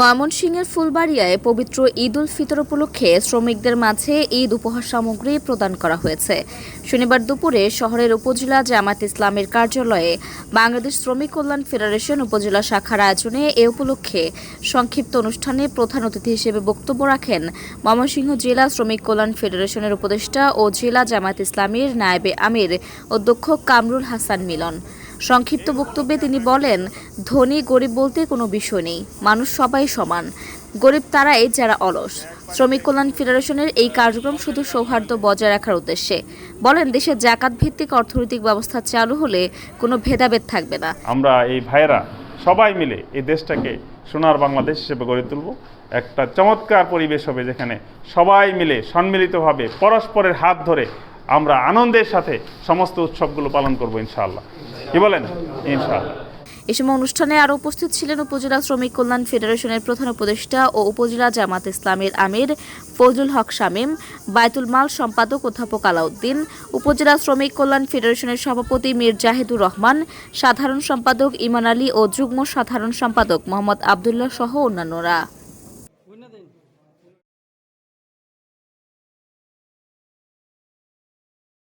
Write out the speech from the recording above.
ময়মনসিংহের ফুলবাড়িয়ায় পবিত্র ঈদ উল ফিতর উপলক্ষে শ্রমিকদের মাঝে ঈদ উপহার সামগ্রী প্রদান করা হয়েছে। শনিবার দুপুরে শহরের উপজেলা জামাত ইসলামের কার্যালয়ে বাংলাদেশ শ্রমিক কল্যাণ ফেডারেশন উপজেলা শাখার আয়োজনে এ উপলক্ষে সংক্ষিপ্ত অনুষ্ঠানে প্রধান অতিথি হিসেবে বক্তব্য রাখেন ময়মনসিংহ জেলা শ্রমিক কল্যাণ ফেডারেশনের উপদেষ্টা ও জেলা জামাত ইসলামীর নায়েবে আমির, অধ্যক্ষ কামরুল হাসান মিলন। সংক্ষিপ্ত বক্তব্যে তিনি বলেন, ধনী গরিব বলতে কোনো বিষয় নেই, মানুষ সবাই সমান। গরিব তারাই যারা অলস। শ্রমিক কল্যাণ ফেডারেশনের এই কার্যক্রম শুধু সৌহার্দ্য বজায় রাখার উদ্দেশ্যে। বলেন দেশের জাকাত ভিত্তিক অর্থনৈতিক ব্যবস্থা চালু হলে কোনো ভেদাভেদ থাকবে না। আমরা এই ভাইয়েরা সবাই মিলে এই দেশটাকে সোনার বাংলাদেশ হিসেবে গড়ে তুলব। একটা চমৎকার পরিবেশ হবে যেখানে সবাই মিলে সম্মিলিতভাবে পরস্পরের হাত ধরে আমরা আনন্দের সাথে সমস্ত উৎসবগুলো পালন করব ইনশাআল্লাহ। কি বলেন? ইনশাআল্লাহ। এ সময় অনুষ্ঠানে আরও উপস্থিত ছিলেন উপজেলা শ্রমিক কল্যাণ ফেডারেশনের প্রধান উপদেষ্টা ও উপজেলা জামাত ইসলামের আমির ফজলুল হক শামীম বায়তুল মাল সম্পাদক অধ্যাপক আলাউদ্দিন, উপজেলা শ্রমিক কল্যাণ ফেডারেশনের সভাপতি মীর জাহেদুর রহমান, সাধারণ সম্পাদক ইমান আলী ও যুগ্ম সাধারণ সম্পাদক মোহাম্মদ আবদুল্লাহ সহ অন্যান্যরা।